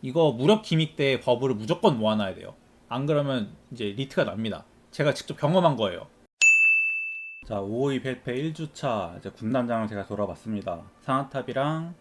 이거 무력 기믹 때 버블을 무조건 모아놔야 돼요. 안 그러면 이제 리트가 납니다. 제가 직접 경험한 거예요. 자, 552 펠페 1주차 이제 군단장을 제가 돌아봤습니다. 상하탑이랑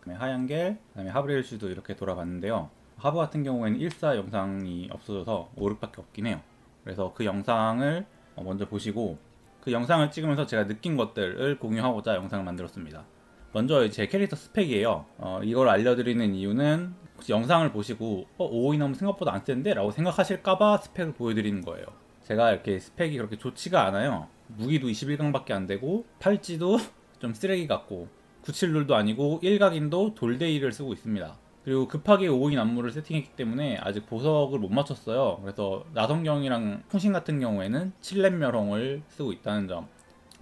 그다음에 하얀겔, 그다음에 하브리엘슈도 이렇게 돌아봤는데요. 하브 같은 경우에는 1사 영상이 없어져서 5륵밖에 없긴 해요. 그래서 그 영상을 어, 먼저 보시고 그 영상을 찍으면서 제가 느낀 것들을 공유하고자 영상을 만들었습니다. 먼저 제 캐릭터 스펙이에요. 어, 이걸 알려드리는 이유는 영상을 보시고 어, 5이 너무 생각보다 안 센데? 라고 생각하실까봐 스펙을 보여드리는 거예요. 제가 이렇게 스펙이 그렇게 좋지가 않아요. 무기도 21강밖에 안 되고 팔찌도 좀 쓰레기 같고 97룰도 아니고 1각인도 돌데이를 쓰고 있습니다. 그리고 급하게 5인 안무를 세팅했기 때문에 아직 보석을 못 맞췄어요. 그래서 나성경이랑 풍신 같은 경우에는 7렙 멸홍을 쓰고 있다는 점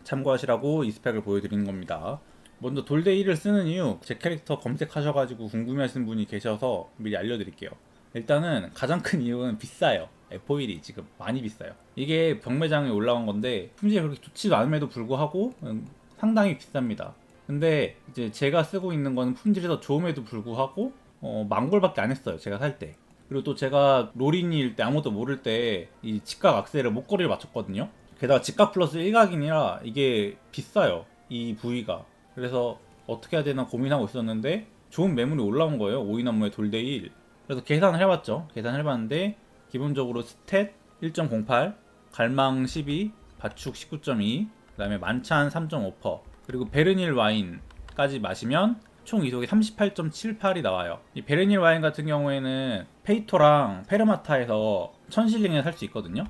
참고하시라고 이 스펙을 보여드리는 겁니다. 먼저 돌데이를 쓰는 이유 제 캐릭터 검색하셔가지고 궁금해하시는 분이 계셔서 미리 알려드릴게요. 일단은 가장 큰 이유는 비싸요. F1이 지금 많이 비싸요. 이게 병매장에 올라간 건데 품질이 그렇게 좋지도 않음에도 불구하고 음, 상당히 비쌉니다. 근데 이제 제가 쓰고 있는 거는 품질이 더 좋음에도 불구하고 어, 만골밖에 안 했어요. 제가 살 때. 그리고 또 제가 로린일 때 아무것도 모를 때 이 직각 악셀을 목걸이를 맞췄거든요. 게다가 직각 플러스 일각이라 이게 비싸요. 이 부위가. 그래서 어떻게 해야 되나 고민하고 있었는데 좋은 매물이 올라온 거예요. 오이나무의 돌대 1. 그래서 계산을 해봤죠. 계산을 해봤는데 기본적으로 스탯 1.08, 갈망 12, 바축 19.2, 그 다음에 만찬 3.5%, 그리고 베르닐 와인까지 마시면 총 이속이 38.78이 나와요. 이 베르닐 와인 같은 경우에는 페이토랑 페르마타에서 1000실링에 살 수 있거든요.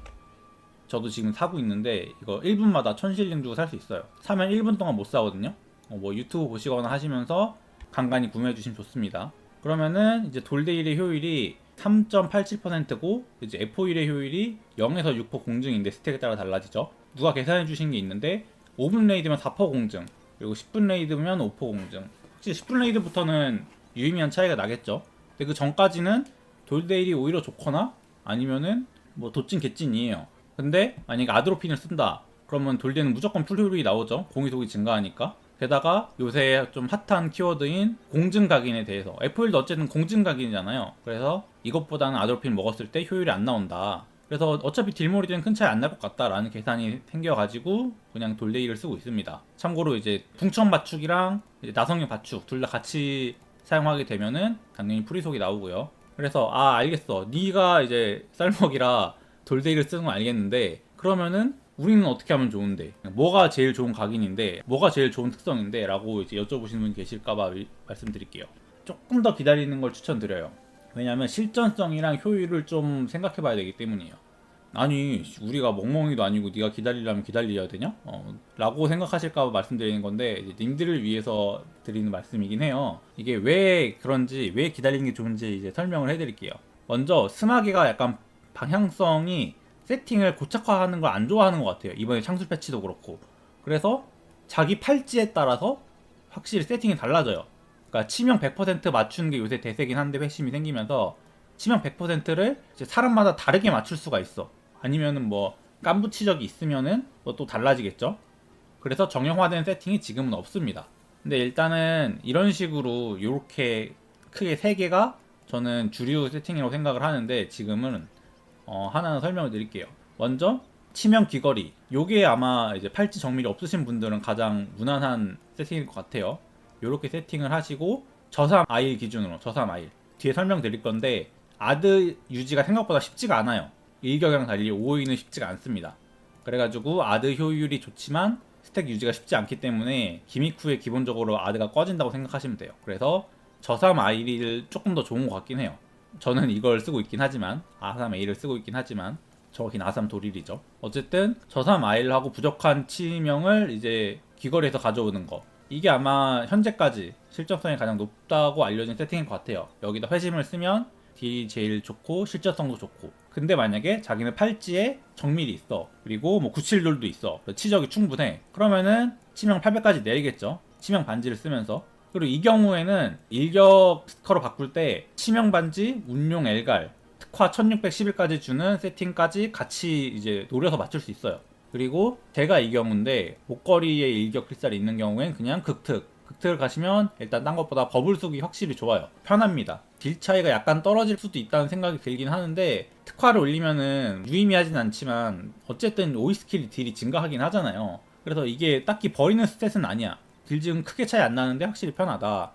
저도 지금 사고 있는데 이거 1분마다 1000실링 주고 살 수 있어요. 사면 1분 동안 못 사거든요. 어, 뭐 유튜브 보시거나 하시면서 간간히 구매해 주시면 좋습니다. 그러면은 이제 돌데일의 효율이 3.87%고 이제 F1의 효율이 0에서 6% 공증인데 스택에 따라 달라지죠. 누가 계산해 주신 게 있는데 5분 레이드면 4% 공증, 그리고 10분 레이드면 5% 공증. 확실히 10분 레이드부터는 유의미한 차이가 나겠죠. 근데 그 전까지는 돌데일이 오히려 좋거나 아니면은 뭐 도찐 개찐이에요. 근데 만약에 아드로핀을 쓴다. 그러면 돌데는 무조건 풀효율이 나오죠. 공이속이 증가하니까. 게다가 요새 좀 핫한 키워드인 공증 각인에 대해서 F1도 어쨌든 공증 각인이잖아요. 그래서 이것보다는 아드로핀 먹었을 때 효율이 안 나온다. 그래서 어차피 딜몰이든 큰 차이 안 날 것 같다라는 계산이 생겨가지고 그냥 돌데이를 쓰고 있습니다. 참고로 이제 풍천 바축이랑 이제 나성형 바축 둘 다 같이 사용하게 되면은 당연히 프리속이 나오고요. 그래서 아 알겠어. 네가 이제 쌀먹이라 돌데이를 쓰는 건 알겠는데 그러면은 우리는 어떻게 하면 좋은데? 뭐가 제일 좋은 각인인데 뭐가 제일 좋은 특성인데? 라고 이제 여쭤보시는 분이 계실까봐 말씀드릴게요. 조금 더 기다리는 걸 추천드려요. 왜냐하면 실전성이랑 효율을 좀 생각해 봐야 되기 때문이에요. 아니 우리가 멍멍이도 아니고 네가 기다리려면 기다려야 되냐? 어, 라고 생각하실까 봐 말씀드리는 건데 님들을 위해서 드리는 말씀이긴 해요. 이게 왜 그런지 왜 기다리는 게 좋은지 이제 설명을 해드릴게요. 먼저 스마게가 약간 방향성이 세팅을 고착화하는 걸 안 좋아하는 것 같아요. 이번에 창술 패치도 그렇고. 그래서 자기 팔찌에 따라서 확실히 세팅이 달라져요. 그러니까 치명 100% 맞추는 게 요새 대세긴 한데 회심이 생기면서 치명 100%를 사람마다 다르게 맞출 수가 있어. 아니면은 뭐 깐부 치적이 있으면은 뭐 또 달라지겠죠. 그래서 정형화된 세팅이 지금은 없습니다. 근데 일단은 이런 식으로 이렇게 크게 세 개가 저는 주류 세팅이라고 생각을 하는데 지금은 어, 하나는 설명을 드릴게요. 먼저 치명 귀걸이. 요게 아마 이제 팔찌 정밀이 없으신 분들은 가장 무난한 세팅일 것 같아요. 요렇게 세팅을 하시고 저삼 아일 기준으로 저삼 아일 뒤에 설명드릴 건데 아드 유지가 생각보다 쉽지가 않아요. 일격이랑 달리 5위는 쉽지가 않습니다. 그래가지고 아드 효율이 좋지만 스택 유지가 쉽지 않기 때문에 기믹 후에 기본적으로 아드가 꺼진다고 생각하시면 돼요. 그래서 저삼 아일이 조금 더 좋은 것 같긴 해요. 저는 이걸 쓰고 있긴 하지만 아삼 A를 쓰고 있긴 하지만 정확히는 아삼 도릴이죠. 어쨌든 저삼 I를 부족한 치명을 이제 귀걸이에서 가져오는 거. 이게 아마 현재까지 실적성이 가장 높다고 알려진 세팅인 것 같아요. 여기다 회심을 쓰면 딜이 제일 좋고 실적성도 좋고. 근데 만약에 자기는 팔찌에 정밀이 있어. 그리고 뭐 97룰도 있어. 치적이 충분해. 그러면은 치명 800까지 내리겠죠. 치명 반지를 쓰면서 그리고 이 경우에는 일격 스커로 바꿀 때 치명 반지, 운용 엘갈, 특화 1611까지 주는 세팅까지 같이 이제 노려서 맞출 수 있어요. 그리고 제가 이 경우인데 목걸이에 일격 크리스탈이 있는 경우엔 그냥 극특 극특을 가시면 일단 딴 것보다 버블 속이 확실히 좋아요. 편합니다. 딜 차이가 약간 떨어질 수도 있다는 생각이 들긴 하는데 특화를 올리면은 유의미하진 않지만 어쨌든 오이 스킬 딜이 증가하긴 하잖아요. 그래서 이게 딱히 버리는 스탯은 아니야. 딜 지금 크게 차이 안 나는데 확실히 편하다.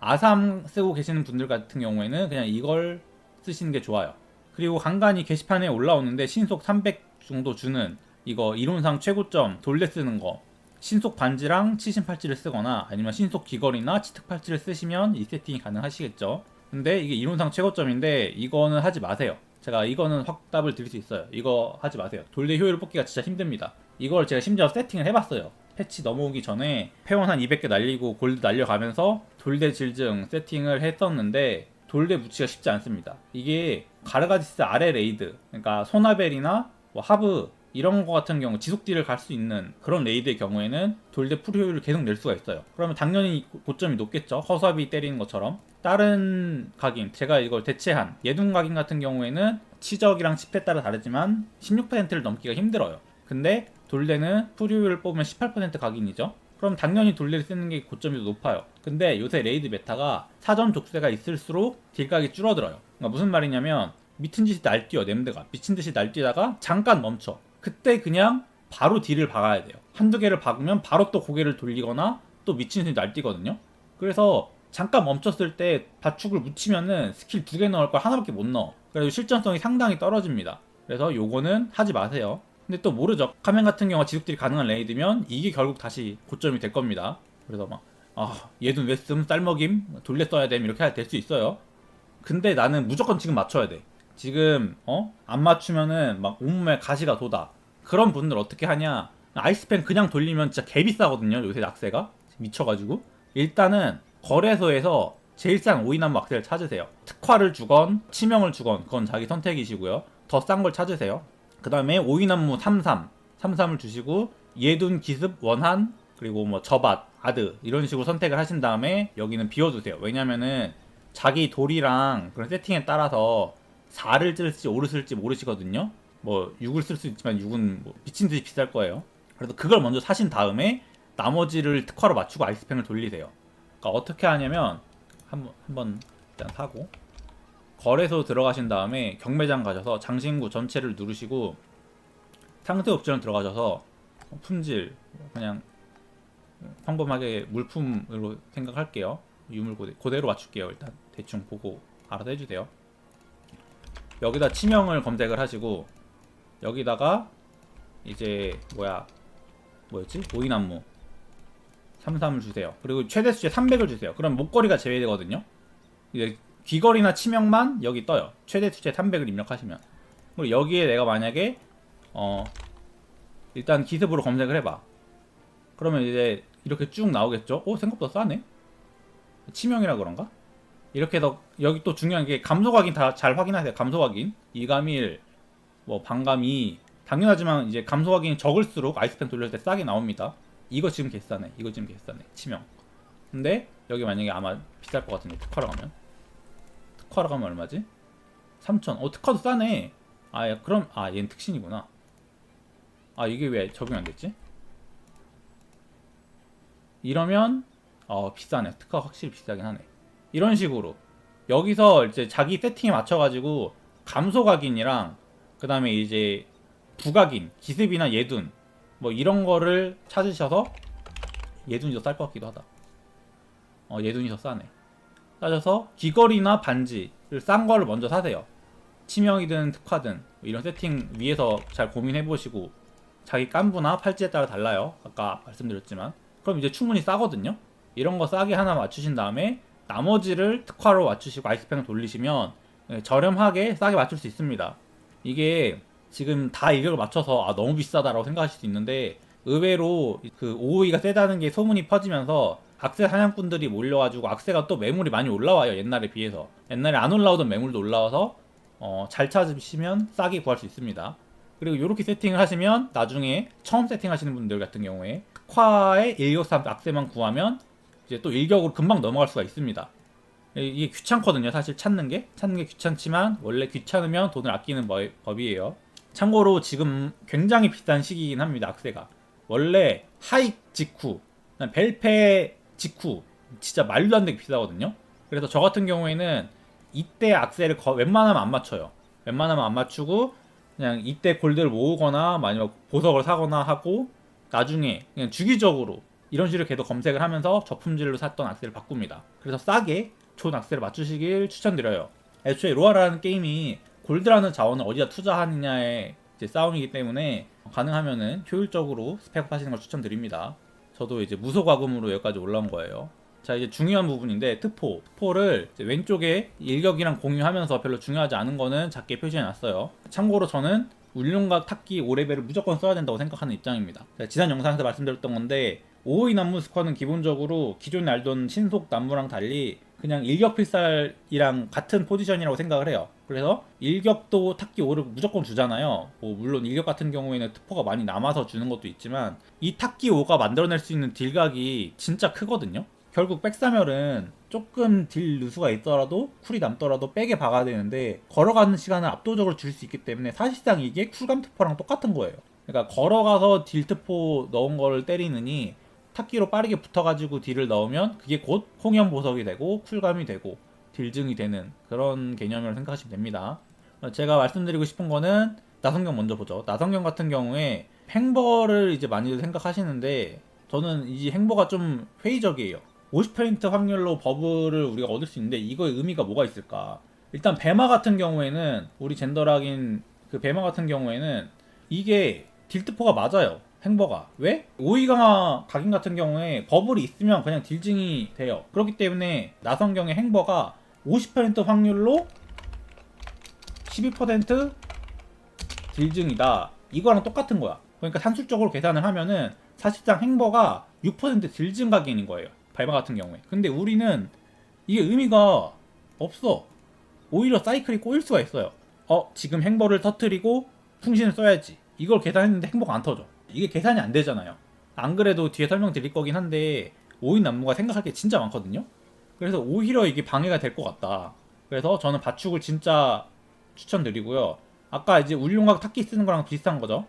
아삼 쓰고 계시는 분들 같은 경우에는 그냥 이걸 쓰시는 게 좋아요. 그리고 간간히 게시판에 올라오는데 신속 300 정도 주는 이거 이론상 최고점 돌레 쓰는 거 신속 반지랑 치신 팔찌를 쓰거나 아니면 신속 귀걸이나 치특 팔찌를 쓰시면 이 세팅이 가능하시겠죠. 근데 이게 이론상 최고점인데 이거는 하지 마세요. 제가 이거는 확 답을 드릴 수 있어요. 이거 하지 마세요. 돌대 효율을 뽑기가 진짜 힘듭니다. 이걸 제가 심지어 세팅을 해봤어요. 패치 넘어오기 전에 회원 한 200개 날리고 골드 날려가면서 돌대 질증 세팅을 했었는데 돌대 묻히기가 쉽지 않습니다. 이게 가르가디스 아래 레이드, 그러니까 소나벨이나 뭐 하브 이런 거 같은 경우 지속 딜을 갈 수 있는 그런 레이드의 경우에는 돌대 풀 효율을 계속 낼 수가 있어요. 그러면 당연히 고- 고점이 높겠죠. 허수아비 때리는 것처럼. 다른 각인, 제가 이걸 대체한 예둔 각인 같은 경우에는 치적이랑 칩에 따라 다르지만 16%를 넘기가 힘들어요. 근데 풀 효율을 뽑으면 18% 각인이죠. 그럼 당연히 돌레를 쓰는 게 고점이 더 높아요. 근데 요새 레이드 메타가 사전 족쇄가 있을수록 딜각이 줄어들어요. 그러니까 무슨 말이냐면 미친 듯이 날뛰어 냄드가 미친 듯이 날뛰다가 잠깐 멈춰. 그때 그냥 바로 딜을 박아야 돼요. 한두 개를 박으면 바로 또 고개를 돌리거나 또 미친 듯이 날뛰거든요. 그래서 잠깐 멈췄을 때 바축을 묻히면은 스킬 두 개 넣을 걸 하나밖에 못 넣어. 그래서 실전성이 상당히 떨어집니다. 그래서 요거는 하지 마세요. 근데 또 모르죠. 카멘 같은 경우가 지속딜이 가능한 레이드면 이게 결국 다시 고점이 될 겁니다. 그래서 막, 아, 얘는 왜 씀, 쌀먹임, 돌려 써야 됨, 이렇게 될 수 있어요. 근데 나는 무조건 지금 맞춰야 돼. 지금, 어? 안 맞추면은 막 온몸에 가시가 돋아. 그런 분들 어떻게 하냐. 아이스팬 그냥 돌리면 진짜 개 비싸거든요. 요새 낙세가. 미쳐가지고. 일단은 거래소에서 제일 싼 오이나무 악세를 찾으세요. 특화를 주건, 치명을 주건, 그건 자기 선택이시고요. 더 싼 걸 찾으세요. 그 다음에 오이나무 33, 33을 주시고 예둔 기습 원한 그리고 뭐 저밭 아드 이런 식으로 선택을 하신 다음에 여기는 비워두세요. 왜냐면은 자기 돌이랑 그런 세팅에 따라서 4를 쓸지 5를 쓸지 모르시거든요. 뭐 6을 쓸 수 있지만 6은 뭐 미친 듯이 비쌀 거예요. 그래서 그걸 먼저 사신 다음에 나머지를 특화로 맞추고 아이스팬을 돌리세요. 그러니까 어떻게 하냐면 한번 한번 일단 사고 거래소 들어가신 다음에 경매장 가셔서 장신구 전체를 누르시고 상세 옵션 들어가셔서 품질 그냥 평범하게 물품으로 생각할게요. 유물 고대, 그대로 맞출게요. 일단 대충 보고 알아서 해주세요. 여기다 치명을 검색을 하시고 여기다가 이제 뭐야 뭐였지 오이나무 33을 주세요. 그리고 최대 수제 300을 주세요. 그럼 목걸이가 제외되거든요. 이제 귀걸이나 치명만 여기 떠요. 최대 수제 300을 입력하시면. 그리고 여기에 내가 만약에 어 일단 기습으로 검색을 해봐. 그러면 이제 이렇게 쭉 나오겠죠? 오 생각보다 싸네. 치명이라 그런가? 이렇게 해서 여기 또 중요한 게 감소 확인 다 잘 확인하세요. 감소 확인. 이감일 뭐 반감이 당연하지만 이제 감소 확인이 적을수록 아이스팬 돌릴 때 싸게 나옵니다. 이거 지금 개싸네. 이거 지금 개싸네. 치명. 근데 여기 만약에 아마 비쌀 것 같은데 특화로 가면 특화로 가면 얼마지? 3천. 어 특화도 싸네. 아 야, 그럼 아 얘는 특신이구나. 아 이게 왜 적용 안 됐지? 이러면 어 비싸네. 특화 확실히 비싸긴 하네. 이런 식으로 여기서 이제 자기 세팅에 맞춰가지고 감소 각인이랑 그 다음에 이제 부각인, 기습이나 예둔 뭐 이런 거를 찾으셔서 예둔이 더 쌀 것 같기도 하다. 어 예둔이 더 싸네. 따져서 귀걸이나 반지를 싼 거를 먼저 사세요. 치명이든 특화든 뭐 이런 세팅 위에서 잘 고민해 보시고 자기 깐부나 팔찌에 따라 달라요. 아까 말씀드렸지만 그럼 이제 충분히 싸거든요. 이런 거 싸게 하나 맞추신 다음에 나머지를 특화로 맞추시고 아이스팩을 돌리시면 예, 저렴하게 싸게 맞출 수 있습니다. 이게 지금 다 이걸 맞춰서 아 너무 비싸다라고 생각하실 수 있는데 의외로 그 OE가 세다는 게 소문이 퍼지면서 악세 사냥꾼들이 몰려가지고 악세가 또 매물이 많이 올라와요 옛날에 비해서 옛날에 안 올라오던 매물도 올라와서 어, 잘 찾으시면 싸게 구할 수 있습니다. 그리고 이렇게 세팅을 하시면 나중에 처음 세팅하시는 분들 같은 경우에 특화의 163 악세만 구하면 이제 또 일격으로 금방 넘어갈 수가 있습니다. 이게 귀찮거든요. 사실 찾는 게 찾는 게 귀찮지만 원래 귀찮으면 돈을 아끼는 법- 법이에요. 참고로 지금 굉장히 비싼 시기이긴 합니다. 악세가 원래 하익 직후, 벨페 직후 진짜 말도 안 되게 비싸거든요. 그래서 저 같은 경우에는 이때 악셀을 거- 웬만하면 안 맞춰요. 웬만하면 안 맞추고 그냥 이때 골드를 모으거나 아니면 보석을 사거나 하고 나중에 그냥 주기적으로 이런 식으로 계속 검색을 하면서 저품질로 샀던 악셀을 바꿉니다. 그래서 싸게 좋은 악셀을 맞추시길 추천드려요. 애초에 로아라는 게임이 골드라는 자원을 어디다 투자하느냐의 싸움이기 때문에 가능하면은 효율적으로 스펙업 하시는 걸 추천드립니다. 저도 이제 무소과금으로 여기까지 올라온 거예요. 자 이제 중요한 부분인데 특포. 특포를 왼쪽에 일격이랑 공유하면서 별로 중요하지 않은 거는 작게 표시해 놨어요. 참고로 저는 울룡각 탁기 5레벨을 무조건 써야 된다고 생각하는 입장입니다. 자, 지난 영상에서 말씀드렸던 건데 5의 난무 스쿼는 기본적으로 기존에 알던 신속 난무랑 달리 그냥 일격 필살이랑 같은 포지션이라고 생각을 해요. 그래서 일격도 탁기 5를 무조건 주잖아요. 뭐 물론 일격 같은 경우에는 특포가 많이 남아서 주는 것도 있지만 이 탁기 5가 만들어낼 수 있는 딜각이 진짜 크거든요. 결국 백사멸은 조금 딜 누수가 있더라도 쿨이 남더라도 백에 박아야 되는데 걸어가는 시간을 압도적으로 줄 수 있기 때문에 사실상 이게 쿨감 특포랑 똑같은 거예요. 그러니까 걸어가서 딜 특포 넣은 거를 때리느니 탁기로 빠르게 붙어가지고 딜을 넣으면 그게 곧 홍연 보석이 되고 쿨감이 되고 딜증이 되는 그런 개념이라고 생각하시면 됩니다. 어, 제가 말씀드리고 싶은 거는 나성경 먼저 보죠. 나성경 같은 경우에 행보를 이제 많이들 생각하시는데 저는 이 행보가 좀 회의적이에요. 50% 확률로 버블을 우리가 얻을 수 있는데 이거의 의미가 뭐가 있을까? 일단 배마 같은 경우에는 우리 젠더락인 그 배마 같은 경우에는 이게 딜트포가 맞아요. 행보가 왜? 오이강화 각인 같은 경우에 버블이 있으면 그냥 딜증이 돼요. 그렇기 때문에 나성경의 행보가 50% 확률로 12% 딜증이다. 이거랑 똑같은 거야. 그러니까 산술적으로 계산을 하면은 사실상 행보가 6% 딜증 각인인 거예요. 발바 같은 경우에. 근데 우리는 이게 의미가 없어. 오히려 사이클이 꼬일 수가 있어요. 어, 지금 행보를 터트리고 풍신을 써야지. 이걸 계산했는데 행보가 안 터져. 이게 계산이 안 되잖아요. 안 그래도 뒤에 설명드릴 거긴 한데 오인 난무가 생각할 게 진짜 많거든요. 그래서 오히려 이게 방해가 될 것 같다. 그래서 저는 바축을 진짜 추천드리고요. 아까 이제 울룡각 탁기 쓰는 거랑 비슷한 거죠.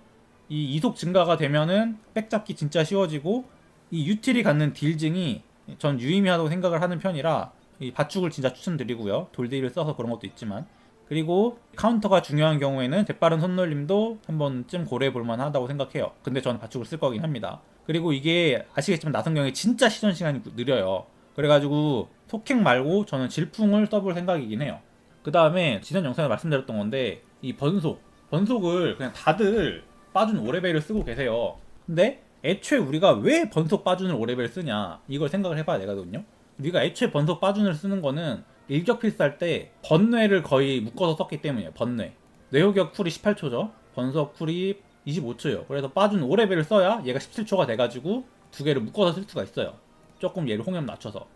이 이속 증가가 되면은 백 잡기 진짜 쉬워지고 이 유틸이 갖는 딜증이 전 유의미하다고 생각을 하는 편이라 이 바축을 진짜 추천드리고요. 돌데이를 써서 그런 것도 있지만 그리고 카운터가 중요한 경우에는 재빠른 손놀림도 한 번쯤 고려해 볼 만하다고 생각해요. 근데 저는 바축을 쓸 거긴 합니다. 그리고 이게 아시겠지만 나성경이 진짜 시전 시간이 느려요. 그래가지고 속행 말고 저는 질풍을 써볼 생각이긴 해요. 그 다음에 지난 영상에 말씀드렸던 건데 이 번속 번속을 그냥 다들 빠준 5레벨을 쓰고 계세요. 근데 애초에 우리가 왜 번속 빠준을 5레벨 쓰냐 이걸 생각을 해봐야 되거든요. 우리가 애초에 번속 빠준을 쓰는 거는 일격 필살 때 번뇌를 거의 묶어서 썼기 때문이에요. 번뇌. 뇌호격 쿨이 18초죠. 번석 쿨이 25초예요. 그래서 빠준 5레벨을 써야 얘가 17초가 돼가지고 두 개를 묶어서 쓸 수가 있어요. 조금 얘를 홍염 낮춰서.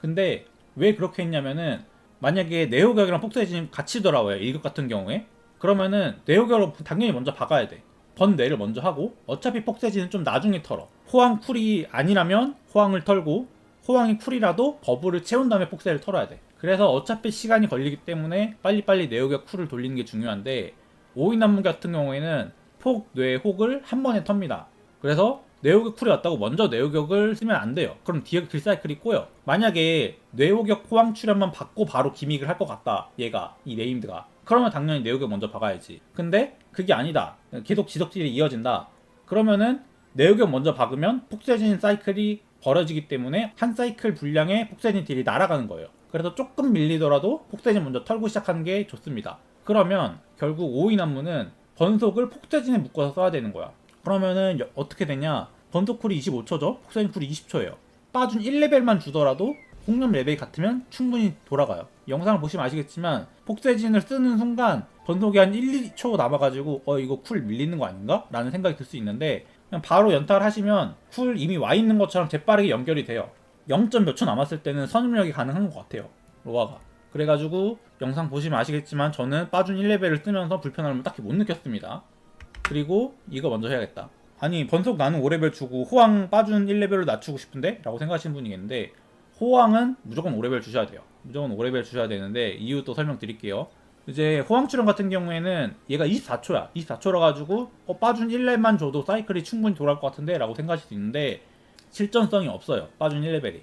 근데 왜 그렇게 했냐면은 만약에 네오격이랑 폭사해진이 같이 돌아와요. 일격 같은 경우에. 그러면은 네오격으로 당연히 먼저 박아야 돼. 번뇌를 먼저 하고 어차피 폭세지는 좀 나중에 털어. 호황 쿨이 아니라면 호황을 털고 호황이 쿨이라도 버블을 채운 다음에 폭세를 털어야 돼. 그래서 어차피 시간이 걸리기 때문에 빨리빨리 네오격 쿨을 돌리는 게 중요한데 오이난무 같은 경우에는 폭, 뇌, 혹을 한 번에 텁니다. 그래서 뇌호격 쿨이 왔다고 먼저 뇌호격을 쓰면 안 돼요. 그럼 뒤에 딜사이클이 꼬여. 만약에 뇌호격 호황 출연만 받고 바로 기믹을 할 것 같다. 얘가 이 네임드가. 그러면 당연히 뇌호격 먼저 박아야지. 근데 그게 아니다. 계속 지속질이 이어진다. 그러면은 뇌호격 먼저 박으면 폭세진 사이클이 벌어지기 때문에 한 사이클 분량의 폭세진 딜이 날아가는 거예요. 그래서 조금 밀리더라도 폭세진 먼저 털고 시작하는 게 좋습니다. 그러면 결국 오이난무는 번속을 폭세진에 묶어서 써야 되는 거야. 그러면은 여- 어떻게 되냐? 번속 쿨이 25초죠? 폭세진 쿨이 20초예요. 빠준 1레벨만 주더라도 홍련 레벨이 같으면 충분히 돌아가요. 영상을 보시면 아시겠지만 폭세진을 쓰는 순간 번속이 한 1, 2초 남아가지고 어 이거 쿨 밀리는 거 아닌가? 라는 생각이 들 수 있는데 그냥 바로 연타를 하시면 쿨 이미 와 있는 것처럼 재빠르게 연결이 돼요. 0. 몇초 남았을 때는 선입력이 가능한 것 같아요. 로아가. 그래가지고 영상 보시면 아시겠지만 저는 빠준 1레벨을 쓰면서 불편함을 딱히 못 느꼈습니다. 그리고 이거 먼저 해야겠다. 아니 번속 나는 5레벨 주고 호황 빠준 1레벨로 낮추고 싶은데? 라고 생각하시는 분이 있는데 호황은 무조건 5레벨 주셔야 돼요. 무조건 5레벨 주셔야 되는데 이유 또 설명드릴게요. 이제 호황 출연 같은 경우에는 얘가 24초야. 24초라 가지고 어, 빠준 1렙만 줘도 사이클이 충분히 돌아올 것 같은데? 라고 생각하실 수 있는데 실전성이 없어요. 빠준 1레벨이.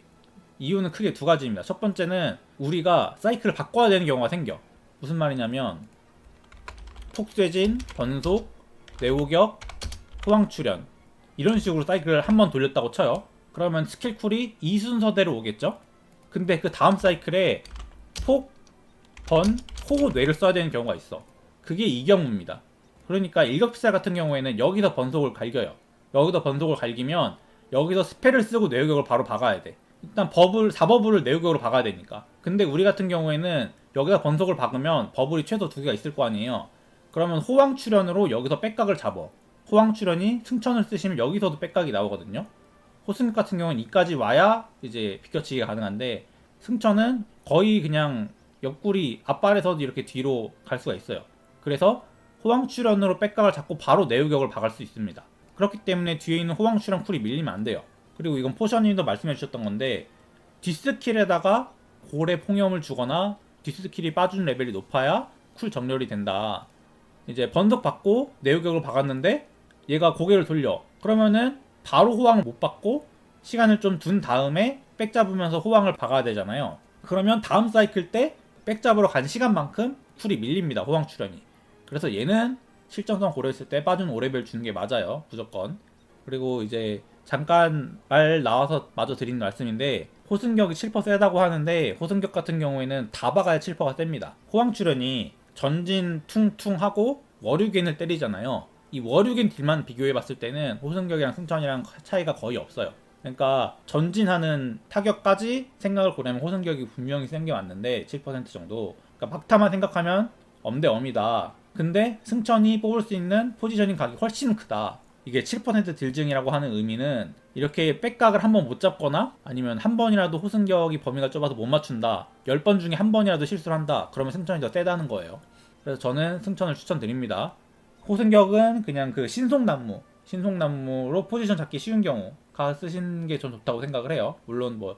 이유는 크게 두 가지입니다. 첫 번째는 우리가 사이클을 바꿔야 되는 경우가 생겨. 무슨 말이냐면 톡쇄진, 번속, 내오격, 호황 출현 이런 식으로 사이클을 한 번 돌렸다고 쳐요. 그러면 스킬 쿨이 이 순서대로 오겠죠? 근데 그 다음 사이클에 폭, 번, 호, 뇌를 써야 되는 경우가 있어. 그게 이 경우입니다. 그러니까 일격피살 같은 경우에는 여기서 번속을 갈겨요. 여기서 번속을 갈기면 여기서 스펠을 쓰고 내우격을 바로 박아야 돼. 일단 버블 4버블을 내우격으로 박아야 되니까. 근데 우리 같은 경우에는 여기서 번속을 박으면 버블이 최소 두 개가 있을 거 아니에요. 그러면 호황 출현으로 여기서 백각을 잡어. 호황 출현이 승천을 쓰시면 여기서도 백각이 나오거든요. 호승 같은 경우는 이까지 와야 이제 비껴치기가 가능한데 승천은 거의 그냥 옆구리 앞발에서도 이렇게 뒤로 갈 수가 있어요. 그래서 호황 출현으로 백각을 잡고 바로 내우격을 박을 수 있습니다. 그렇기 때문에 뒤에 있는 호황 출현 쿨이 밀리면 안 돼요. 그리고 이건 포션님도 말씀해 주셨던 건데 디스킬에다가 고래 폭염을 주거나 디스킬이 빠진 레벨이 높아야 쿨 정렬이 된다. 이제 번석 받고 내우격을 박았는데 얘가 고개를 돌려. 그러면은 바로 호황을 못 받고 시간을 좀 둔 다음에 백 잡으면서 호황을 박아야 되잖아요. 그러면 다음 사이클 때 백 잡으러 간 시간만큼 쿨이 밀립니다. 호황 출현이. 그래서 얘는 실정성 고려했을 때 빠진 5레벨 주는 게 맞아요. 무조건. 그리고 이제 잠깐 말 나와서 마저 드린 말씀인데 호승격이 7% 세다고 하는데 호승격 같은 경우에는 다 박아야 7%가 셉니다. 호황 출현이 전진 퉁퉁하고 워류겐을 때리잖아요. 이 워류겐 딜만 비교해 봤을 때는 호승격이랑 승천이랑 차이가 거의 없어요. 그러니까 전진하는 타격까지 생각을 고려하면 호승격이 분명히 센 게 맞는데 7% 정도. 그러니까 막타만 생각하면 엄대엄이다. 근데 승천이 뽑을 수 있는 포지셔닝 각이 훨씬 크다. 이게 7% 딜증이라고 하는 의미는 이렇게 백각을 한 번 못 잡거나 아니면 한 번이라도 호승격이 범위가 좁아서 못 맞춘다. 10번 중에 한 번이라도 실수를 한다. 그러면 승천이 더 세다는 거예요. 그래서 저는 승천을 추천드립니다. 호승격은 그냥 그 신속난무, 신속난무로 포지션 잡기 쉬운 경우가 쓰시는 게 전 좋다고 생각을 해요. 물론 뭐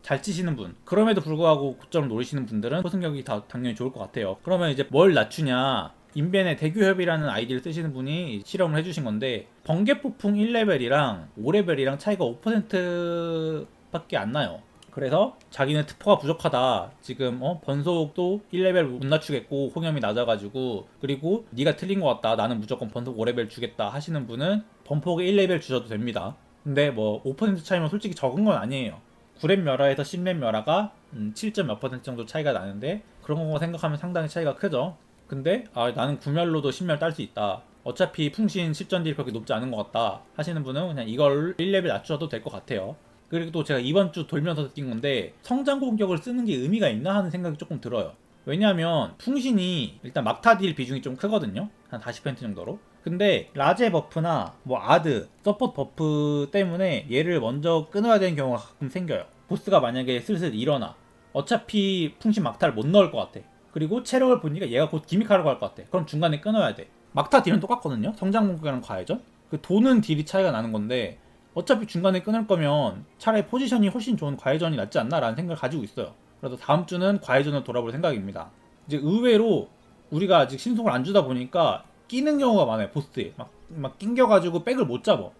잘 치시는 분, 그럼에도 불구하고 고점을 노리시는 분들은 호승격이 다 당연히 좋을 것 같아요. 그러면 이제 뭘 낮추냐? 인벤의 대규협이라는 아이디를 쓰시는 분이 실험을 해주신 건데 번개폭풍 1레벨이랑 5레벨이랑 차이가 5%밖에 안 나요. 그래서 자기는 특허가 부족하다. 지금 어 번속도 1레벨 못 낮추겠고 홍염이 낮아가지고 그리고 네가 틀린 것 같다. 나는 무조건 번속 5레벨 주겠다 하시는 분은 번폭에 1레벨 주셔도 됩니다. 근데 뭐 5% 차이면 솔직히 적은 건 아니에요. 9렙 멸화에서 10렙 멸화가 음, 7. 몇 퍼센트 정도 차이가 나는데 그런 거 생각하면 상당히 차이가 크죠. 근데 아 나는 구멸로도 10멸 딸 수 있다. 어차피 풍신 10전 딜 그렇게 높지 않은 것 같다 하시는 분은 그냥 이걸 1레벨 낮추셔도 될 것 같아요. 그리고 또 제가 이번 주 돌면서 느낀 건데 성장 공격을 쓰는 게 의미가 있나 하는 생각이 조금 들어요. 왜냐하면 풍신이 일단 막타 딜 비중이 좀 크거든요. 한 40% 정도로. 근데 라제 버프나 뭐 아드, 서포트 버프 때문에 얘를 먼저 끊어야 되는 경우가 가끔 생겨요. 보스가 만약에 슬슬 일어나. 어차피 풍신 막타를 못 넣을 것 같아. 그리고 체력을 보니까 얘가 곧 기믹하려고 할 것 같아. 그럼 중간에 끊어야 돼. 막타 딜은 똑같거든요. 성장 공격이랑 과회전. 그 도는 딜이 차이가 나는 건데 어차피 중간에 끊을 거면 차라리 포지션이 훨씬 좋은 과회전이 낫지 않나라는 생각을 가지고 있어요. 그래서 다음 주는 과회전을 돌아볼 생각입니다. 이제 의외로 우리가 아직 신속을 안 주다 보니까 끼는 경우가 많아요. 보스에 막, 막 낑겨가지고 백을 못 잡아.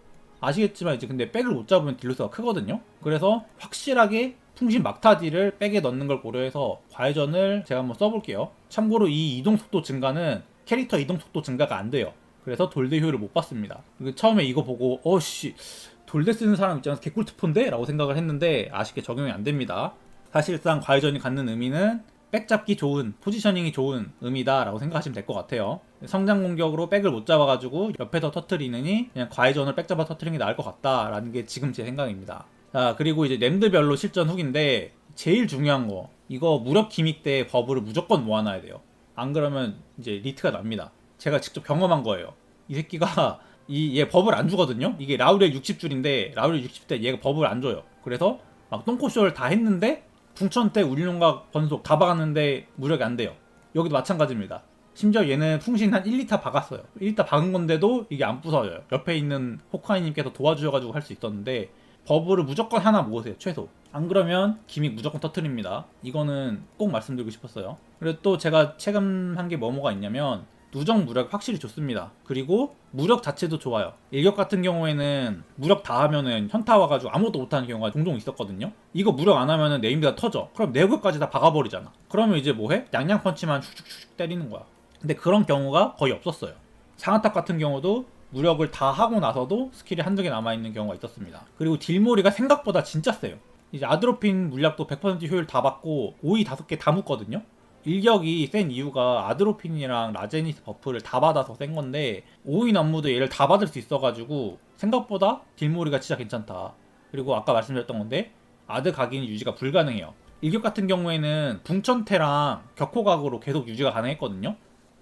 아시겠지만 이제 근데 백을 못 잡으면 딜로스가 크거든요. 그래서 확실하게 풍신 막타딜을 백에 넣는 걸 고려해서 과회전을 제가 한번 써볼게요. 참고로 이 이동 속도 증가는 캐릭터 이동 속도 증가가 안 돼요. 그래서 돌대 효율을 못 봤습니다. 그 처음에 이거 보고 어씨 돌대 쓰는 사람 있잖아 개꿀트폰데? 라고 생각을 했는데 아쉽게 적용이 안 됩니다. 사실상 과회전이 갖는 의미는 백 잡기 좋은 포지셔닝이 좋은 의미다 라고 생각하시면 될 것 같아요 성장 공격으로 백을 못 잡아가지고 옆에서 터트리느니 그냥 과회전을 백 잡아 터트리는 게 나을 것 같다 라는 게 지금 제 생각입니다 자 그리고 이제 램드별로 실전 후기인데 제일 중요한 거 이거 무력 기믹 때 버블을 무조건 모아놔야 돼요 안 그러면 이제 리트가 납니다 제가 직접 경험한 거예요 이 새끼가 이 얘 버블 안 주거든요 이게 라울의 60줄인데 라울의 60대 얘가 버블 안 줘요 그래서 막 똥꼬쇼를 다 했는데 풍천 때 울룡각 번속 다 박았는데 무력이 안 돼요. 여기도 마찬가지입니다. 심지어 얘는 풍신 한 1리터 박았어요. 1리터 박은 건데도 이게 안 부서져요. 옆에 있는 호카이님께서 도와주셔가지고 할 수 있었는데 버블을 무조건 하나 모으세요. 최소. 안 그러면 기믹 무조건 터트립니다. 이거는 꼭 말씀드리고 싶었어요. 그리고 또 제가 최근 한게 뭐뭐가 있냐면 누적 무력 확실히 좋습니다. 그리고 무력 자체도 좋아요. 일격 같은 경우에는 무력 다 하면은 현타 와가지고 아무것도 못하는 경우가 종종 있었거든요. 이거 무력 안 하면은 네임드가 터져. 그럼 내구까지 다 박아버리잖아. 그러면 이제 뭐해? 양양 펀치만 슉슉슉 때리는 거야. 근데 그런 경우가 거의 없었어요. 상하탑 같은 경우도 무력을 다 하고 나서도 스킬이 한두 개 남아있는 경우가 있었습니다. 그리고 딜몰이가 생각보다 진짜 세요. 이제 아드로핀 물약도 100% 효율 다 받고 오이 5개 다 묶거든요. 일격이 센 이유가 아드로핀이랑 라제니스 버프를 다 받아서 센 건데 오인 업무도 얘를 다 받을 수 있어가지고 생각보다 딜몰이가 진짜 괜찮다. 그리고 아까 말씀드렸던 건데 아드 각인 유지가 불가능해요. 일격 같은 경우에는 붕천태랑 격호각으로 계속 유지가 가능했거든요.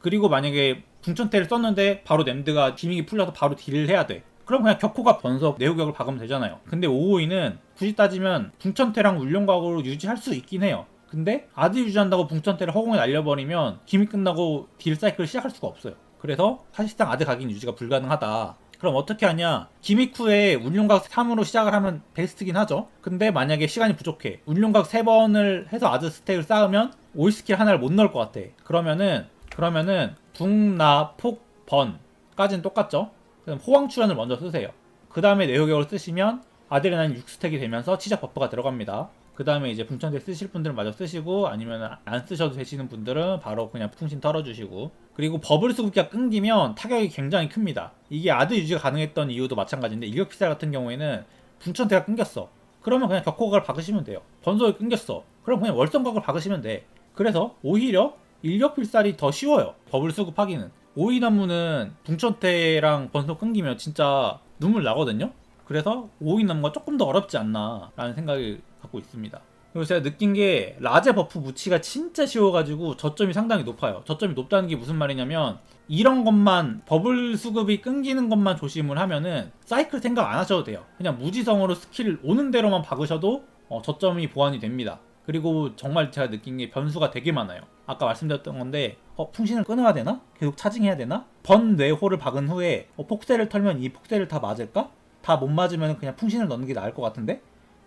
그리고 만약에 붕천태를 썼는데 바로 nem드가 기믹이 풀려서 바로 딜을 해야 돼. 그럼 그냥 격호가 번석 내후격을 박으면 되잖아요. 근데 552는 굳이 따지면 붕천태랑 울룡각으로 유지할 수 있긴 해요. 근데 아드 유지한다고 붕천태를 허공에 날려버리면 기믹 끝나고 딜 사이클을 시작할 수가 없어요. 그래서 사실상 아드 각인 유지가 불가능하다. 그럼 어떻게 하냐? 기믹 후에 운용각 3으로 시작을 하면 베스트긴 하죠. 근데 만약에 시간이 부족해. 운용각 3번을 해서 아드 스택을 쌓으면 올 스킬 하나를 못 넣을 것 같아. 그러면은 그러면은 붕나 폭번까지는 똑같죠. 그럼 호황 출연을 먼저 쓰세요. 그 다음에 내효격을 쓰시면 아드레날린 6스택이 되면서 치자 버프가 들어갑니다. 그 다음에 이제 풍천대 쓰실 분들은 마저 쓰시고 아니면 안 쓰셔도 되시는 분들은 바로 그냥 풍신 털어주시고 그리고 버블 수급기가 끊기면 타격이 굉장히 큽니다. 이게 아드 유지가 가능했던 이유도 마찬가지인데 일격 피살 같은 경우에는 풍천대가 끊겼어. 그러면 그냥 격호각을 박으시면 돼요. 번속이 끊겼어. 그럼 그냥 월성각을 박으시면 돼. 그래서 오히려 일격 필살이 더 쉬워요. 버블 수급하기는. 오이나무는 붕천태랑 번속 끊기면 진짜 눈물 나거든요. 그래서 오이나무가 조금 더 어렵지 않나라는 생각을 갖고 있습니다. 그리고 제가 느낀 게 라제 버프 무치가 진짜 쉬워가지고 저점이 상당히 높아요. 저점이 높다는 게 무슨 말이냐면 이런 것만 버블 수급이 끊기는 것만 조심을 하면은 사이클 생각 안 하셔도 돼요. 그냥 무지성으로 스킬 오는 대로만 박으셔도 어, 저점이 보완이 됩니다. 그리고 정말 제가 느낀 게 변수가 되게 많아요. 아까 말씀드렸던 건데 어, 풍신을 끊어야 되나? 계속 차징해야 되나? 번 뇌호를 박은 후에 어, 폭세를 털면 이 폭세를 다 맞을까? 다 못 맞으면 그냥 풍신을 넣는 게 나을 것 같은데?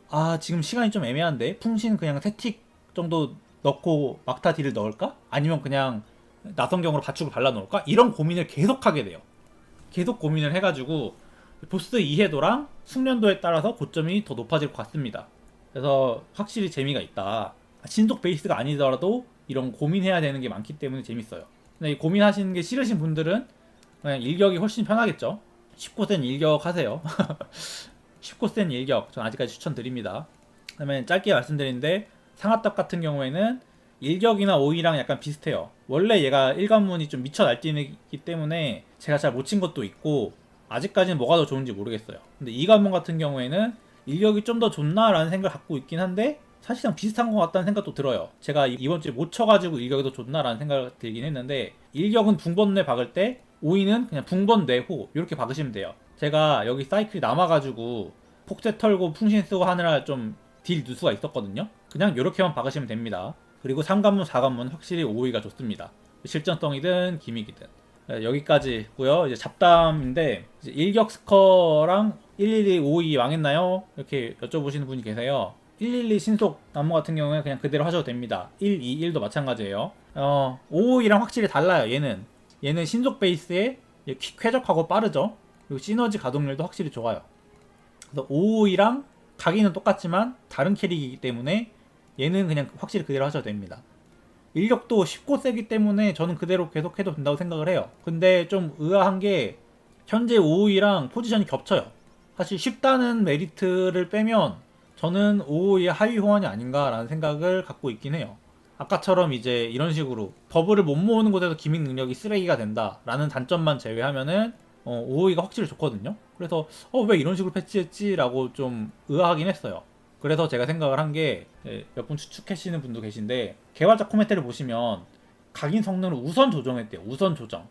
아 지금 시간이 좀 애매한데 풍신 그냥 세틱 정도 넣고 막타 딜을 넣을까? 아니면 그냥 나성경으로 받축을 발라 놓을까? 이런 고민을 계속 하게 돼요. 계속 고민을 해가지고 보스 이해도랑 숙련도에 따라서 고점이 더 높아질 것 같습니다. 그래서 확실히 재미가 있다. 신속 베이스가 아니더라도 이런 고민해야 되는 게 많기 때문에 재밌어요. 근데 이 고민하시는 게 싫으신 분들은 그냥 일격이 훨씬 편하겠죠. 쉽고 센 일격 하세요. 쉽고 센 일격 전 아직까지 추천드립니다. 그다음에 짧게 말씀드리는데 상하탑 같은 경우에는 일격이나 오이랑 약간 비슷해요. 원래 얘가 일관문이 좀 미쳐 날뛰기 때문에 제가 잘 못 친 것도 있고 아직까지는 뭐가 더 좋은지 모르겠어요. 근데 이관문 같은 경우에는 일격이 좀 더 좋나라는 생각을 갖고 있긴 한데 사실상 비슷한 것 같다는 생각도 들어요. 제가 이번 주에 못 쳐가지고 일격이 더 좋나라는 생각을 들긴 했는데 일격은 붕번뇌 박을 때 오이는 그냥 붕번 뇌호 이렇게 박으시면 돼요. 제가 여기 사이클이 남아가지고 폭세 털고 풍신 쓰고 하느라 좀 딜 누수가 있었거든요. 그냥 이렇게만 박으시면 됩니다. 그리고 3관문, 4관문 확실히 오이가 좋습니다. 실전성이든 기믹이든 네, 여기까지고요. 이제 잡담인데 이제 일격 스커랑 112 오이 망했나요? 이렇게 여쭤보시는 분이 계세요. 112 신속 나무 같은 경우에 그냥 그대로 하셔도 됩니다. 121도 마찬가지예요. 어, 552랑 확실히 달라요. 얘는 얘는 신속 베이스에 퀵 쾌적하고 빠르죠. 그리고 시너지 가동률도 확실히 좋아요. 그래서 552랑 각인은 똑같지만 다른 캐릭이기 때문에 얘는 그냥 확실히 그대로 하셔도 됩니다. 인력도 쉽고 세기 때문에 저는 그대로 계속해도 된다고 생각을 해요. 근데 좀 의아한 게 현재 5위랑 포지션이 겹쳐요. 사실 쉽다는 메리트를 빼면 저는 5위의 하위 호환이 아닌가라는 생각을 갖고 있긴 해요. 아까처럼 이제 이런 식으로 버블을 못 모으는 곳에서 기믹 능력이 쓰레기가 된다라는 단점만 제외하면은 어, 5위가 확실히 좋거든요. 그래서 어, 왜 이런 식으로 패치했지라고 좀 의아하긴 했어요. 그래서 제가 생각을 한 게 몇 분 추측하시는 분도 계신데 개발자 코멘트를 보시면 각인 성능을 우선 조정했대요. 우선 조정.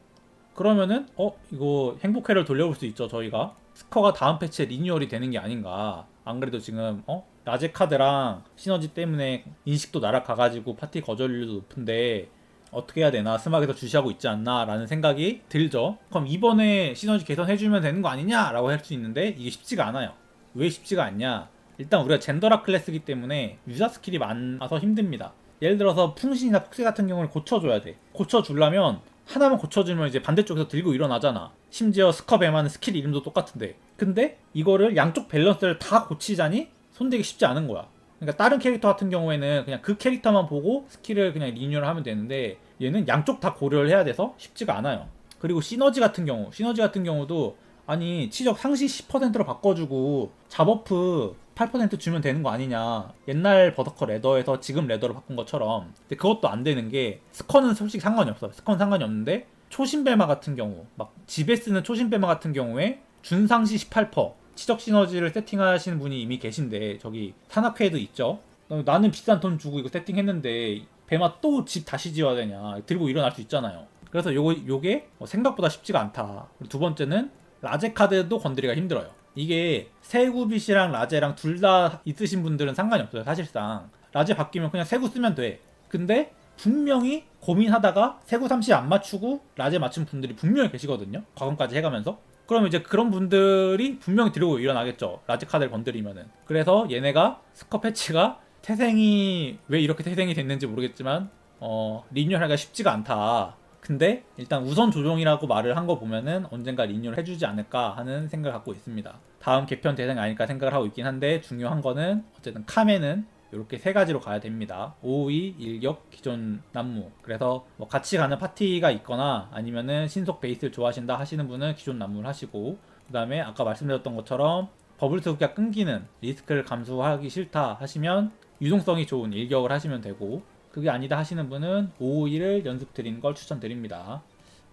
그러면은 어 이거 행복회를 돌려볼 수 있죠 저희가 스커가 다음 패치에 리뉴얼이 되는 게 아닌가 안 그래도 지금 어? 라제 카드랑 시너지 때문에 인식도 날아가가지고 파티 거절률도 높은데 어떻게 해야 되나? 스마트에서 주시하고 있지 않나? 라는 생각이 들죠. 그럼 이번에 시너지 개선해주면 되는 거 아니냐? 라고 할 수 있는데 이게 쉽지가 않아요. 왜 쉽지가 않냐? 일단 우리가 젠더라 클래스이기 때문에 유자 스킬이 많아서 힘듭니다. 예를 들어서 풍신이나 폭세 같은 경우를 고쳐줘야 돼. 고쳐주려면 하나만 고쳐주면 이제 반대쪽에서 들고 일어나잖아. 심지어 스컵에만 스킬 이름도 똑같은데. 근데 이거를 양쪽 밸런스를 다 고치자니 손대기 쉽지 않은 거야. 그러니까 다른 캐릭터 같은 경우에는 그냥 그 캐릭터만 보고 스킬을 그냥 리뉴얼 하면 되는데 얘는 양쪽 다 고려를 해야 돼서 쉽지가 않아요. 그리고 시너지 같은 경우, 시너지 같은 경우도 아니 치적 상시 10%로 바꿔주고 잡버프 8% 주면 되는 거 아니냐. 옛날 버더커 레더에서 지금 레더로 바꾼 것처럼. 근데 그것도 안 되는 게 스커는 솔직히 상관이 없어. 스커는 상관이 없는데 초신배마 같은 경우 막 집에 쓰는 초신배마 같은 경우에 준상시 18% 치적 시너지를 세팅하시는 분이 이미 계신데 저기 산악회에도 있죠? 어, 나는 비싼 돈 주고 이거 세팅했는데 배마 또 집 다시 지어야 되냐. 들고 일어날 수 있잖아요. 그래서 요거 요게 어, 생각보다 쉽지가 않다. 두 번째는 라제 카드도 건드리기가 힘들어요. 이게 세구빗이랑 라제랑 둘 다 있으신 분들은 상관이 없어요. 사실상 라제 바뀌면 그냥 세구 쓰면 돼. 근데 분명히 고민하다가 세구 30안 맞추고 라제 맞춘 분들이 분명히 계시거든요. 과금까지 해가면서. 그럼 이제 그런 분들이 분명히 들고 일어나겠죠. 라제 카드를 건드리면은. 그래서 얘네가 스커 패치가 태생이 왜 이렇게 태생이 됐는지 모르겠지만 어 리뉴얼하기가 쉽지가 않다. 근데 일단 우선 조정이라고 말을 한 거 보면은 언젠가 리뉴얼 해주지 않을까 하는 생각을 갖고 있습니다. 다음 개편 대상이 아닐까 생각을 하고 있긴 한데 중요한 거는 어쨌든 카메는 이렇게 세 가지로 가야 됩니다. 5위, 일격, 기존 난무. 그래서 뭐 같이 가는 파티가 있거나 아니면은 신속 베이스를 좋아하신다 하시는 분은 기존 난무를 하시고 그 다음에 아까 말씀드렸던 것처럼 버블 수기가 끊기는 리스크를 감수하기 싫다 하시면 유동성이 좋은 일격을 하시면 되고 그게 아니다 하시는 분은 5위를 연습 드리는 걸 추천드립니다.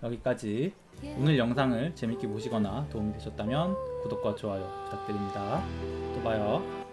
여기까지 오늘 영상을 재밌게 보시거나 도움이 되셨다면 구독과 좋아요 부탁드립니다. 또 봐요.